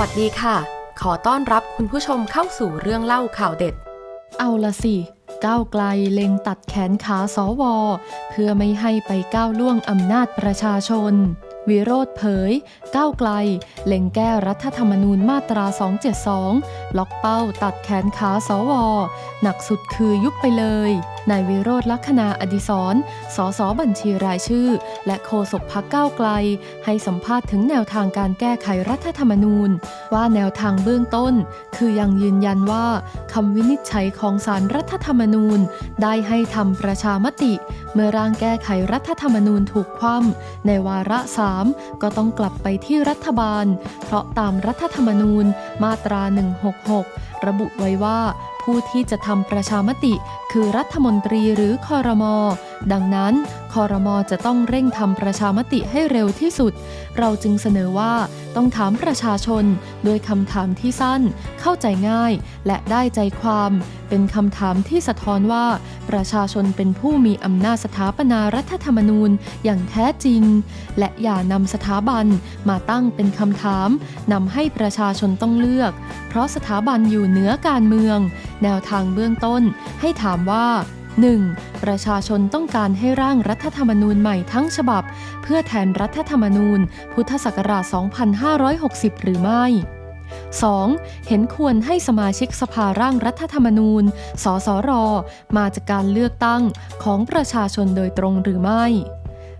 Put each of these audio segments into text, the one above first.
วัสดีค่ะ ขอต้อนรับคุณผู้ชมเข้าสู่เรื่องเล่าข่าวเด็ด เอาละสิ ก้าวไกลเล็งตัดแขนขาสว เพื่อไม่ให้ไปก้าวล่วงอำนาจประชาชน วิโรธเผย ก้าวไกล เล็งแก้รัฐธรรมนูญมาตรา 272 ล็อกเป้าตัดแขนขาสว หนักสุดคือยุบไปเลย นายวิโรธลักษณาอดิศรสสบัญชีรายชื่อ และโฆษกพักก้าวไกล ให้สัมภาษณ์ถึงแนวทางการแก้ไขรัฐธรรมนูญ ว่าแนวทางเบื้องต้น คือยังยืนยันว่าคำวินิจฉัยของสารรัฐธรรมนูญ ได้ให้ทำประชามติ เมื่อร่างแก้ไขรัฐธรรมนูญถูกคว่ำในวาระสามก็ต้องกลับไปที่รัฐบาล เพราะตามรัฐธรรมนูญมาตรา 166 ระบุไว้ว่าผู้ที่จะทำประชามติ คือรัฐมนตรีหรือคอรมอ ดังนั้นคอรมอจะต้องเร่งทำประชามติให้เร็วที่สุด เราจึงเสนอว่าต้องถามประชาชน โดยคำถามที่สั้น เข้าใจง่าย และได้ใจความ เป็นคำถามที่สะท้อนว่า ประชาชนเป็นผู้มีอำนาจสถาปนารัฐธรรมนูญอย่างแท้จริง และอย่านำสถาบันมาตั้งเป็นคำถามนำให้ประชาชนต้องเลือก เพราะสถาบันอยู่เหนือการเมือง แนวทางเบื้องต้นให้ถามว่า 1. ประชาชนต้องการให้ร่างรัฐธรรมนูญใหม่ทั้งฉบับ เพื่อแทนรัฐธรรมนูญ พุทธศักราช 2560 หรือไม่ 2. เห็นควรให้สมาชิกสภาร่างรัฐธรรมนูญ สสร มาจากการเลือกตั้งของประชาชนโดยตรงหรือไม่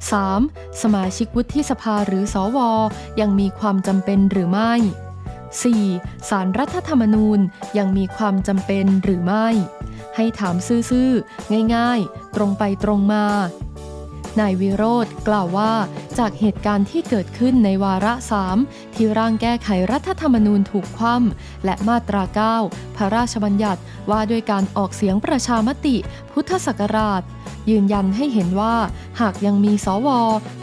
3. สมาชิกวุฒิสภาหรือสวยังมีความจำเป็นหรือไม่ 4. สารรัฐธรรมนูญยังมีความจำเป็นหรือไม่ ให้ถามซื่อๆ ง่ายๆ ตรงไปตรงมา นายวิโรธกล่าวว่า จากเหตุการณ์ที่เกิดขึ้นในวาระสามที่ร่างแก้ไขรัฐธรรมนูญถูกคว่ำและมาตรา 9 พระราชบัญญัติว่าด้วยการออกเสียงประชามติ พุทธศักราช ยืนยันให้เห็นว่า หากยังมีสว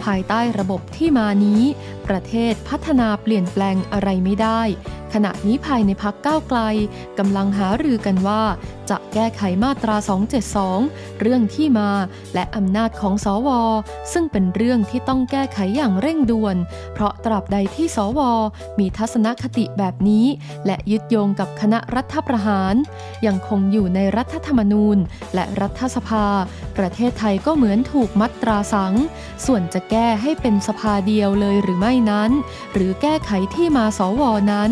ภายใต้ระบบที่มานี้ ประเทศพัฒนาเปลี่ยนแปลงอะไรไม่ได้ ขณะนี้ภายในพักก้าวไกลกำลังหารือกันว่า จะแก้ไขมาตรา 272 เรื่องที่มาและอำนาจของสว ซึ่งเป็นเรื่องที่ต้องแก้ไขอย่างเร่งด่วน เพราะตราบใดที่สว มีทัศนคติแบบนี้ และยึดโยงกับคณะรัฐประหาร ยังคงอยู่ในรัฐธรรมนูญและรัฐสภาประเทศไทยก็เหมือนถูกมัดตราสัง ส่วนจะแก้ให้เป็นสภาเดียวเลยหรือไม่นั้น หรือแก้ไขที่มาสวนั้น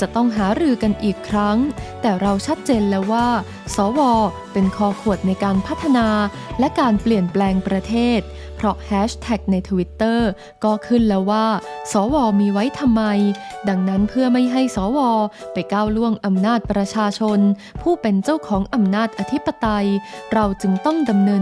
จะต้องหารือกันอีกครั้ง แต่เราชัดเจนแล้วว่า สว เป็นคอขวดในการพัฒนา และการเปลี่ยนแปลงประเทศ เพราะแฮชแท็กใน Twitter ก็ขึ้นแล้วว่า สวมีไว้ทำไม ดังนั้นเพื่อไม่ให้สว ไปก้าวล่วงอำนาจประชาชน ผู้เป็นเจ้าของอำนาจอธิปไตย เราจึงต้องดำเนิน